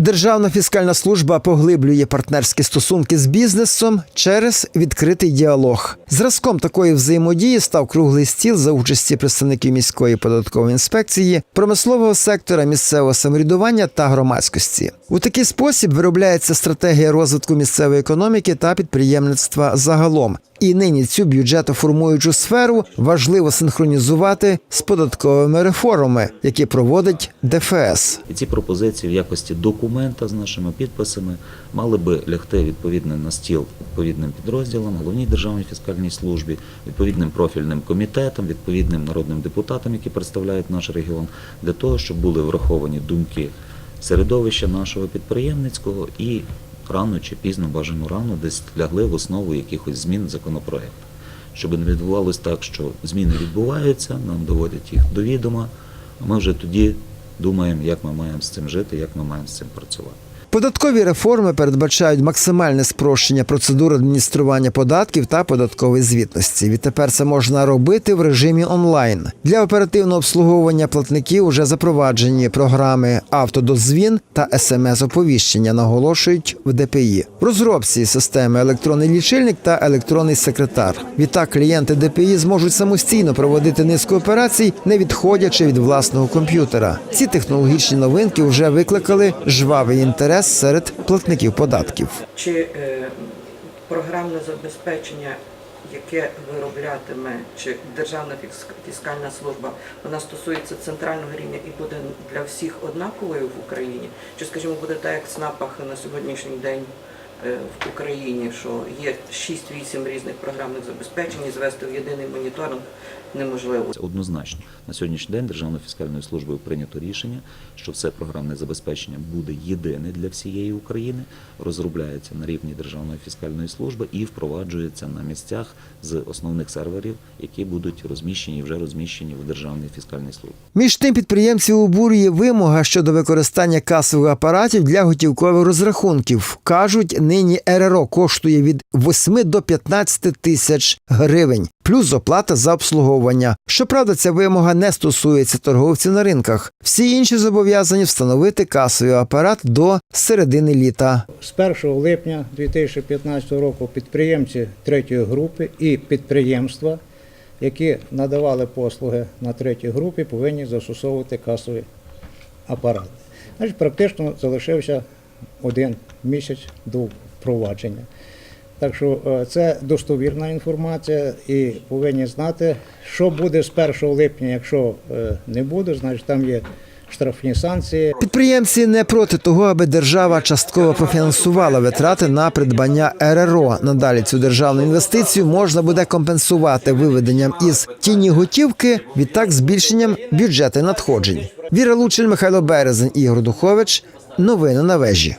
Державна фіскальна служба поглиблює партнерські стосунки з бізнесом через відкритий діалог. Зразком такої взаємодії став круглий стіл за участі представників міської податкової інспекції, промислового сектора, місцевого самоврядування та громадськості. У такий спосіб виробляється стратегія розвитку місцевої економіки та підприємництва загалом. І нині цю бюджетоформуючу сферу важливо синхронізувати з податковими реформами, які проводить ДФС. І ці пропозиції в якості документа з нашими підписами мали би лягти відповідно на стіл відповідним підрозділам, головній державній фіскальній службі, відповідним профільним комітетам, відповідним народним депутатам, які представляють наш регіон, для того, щоб були враховані думки середовища нашого підприємницького і рано чи пізно, бажано рано, десь лягли в основу якихось змін законопроекту. Щоб не відбувалося так, що зміни відбуваються, нам доводять їх до відома, а ми вже тоді думаємо, як ми маємо з цим жити, як ми маємо з цим працювати. Податкові реформи передбачають максимальне спрощення процедур адміністрування податків та податкової звітності. Відтепер це можна робити в режимі онлайн. Для оперативного обслуговування платників вже запроваджені програми автодозвін та смс-оповіщення, наголошують в ДПІ. В розробці системи електронний лічильник та електронний секретар. Відтак клієнти ДПІ зможуть самостійно проводити низку операцій, не відходячи від власного комп'ютера. Ці технологічні новинки вже викликали жвавий інтерес серед платників податків. Чи е, програмне забезпечення, яке вироблятиме чи Державна фіскальна служба, вона стосується центрального рівня і буде для всіх однаковою в Україні? Чи, скажімо, буде так, як в СНАПах на сьогоднішній день в Україні, що є 6-8 різних програмних забезпечень і звести в єдиний моніторинг неможливо? Це Однозначно на сьогоднішній день Державною фіскальною службою прийнято рішення, що все програмне забезпечення буде єдине для всієї України, розробляється на рівні Державної фіскальної служби і впроваджується на місцях з основних серверів, які будуть розміщені і вже розміщені в Державній фіскальній службі. Між тим підприємців обурює вимога щодо використання касових апаратів для готівкових розрахунків. кажуть, нині РРО коштує від 8 до 15 тисяч гривень, плюс оплата за обслуговування. Щоправда, ця вимога не стосується торговців на ринках. Всі інші зобов'язані встановити касовий апарат до середини літа. З 1 липня 2015 року підприємці третьої групи і підприємства, які надавали послуги на третій групі, повинні застосовувати касові апарати. Значить, практично залишився один місяць до впровадження. Так що е, це достовірна інформація і повинні знати, що буде з 1 липня, якщо е, не буде, значить там є штрафні санкції. Підприємці не проти того, аби держава частково профінансувала витрати на придбання РРО. Надалі цю державну інвестицію можна буде компенсувати виведенням із тіні готівки, відтак збільшенням бюджету надходжень. Віра Лучин, Михайло Березень, Ігор Духович. Новини на вежі.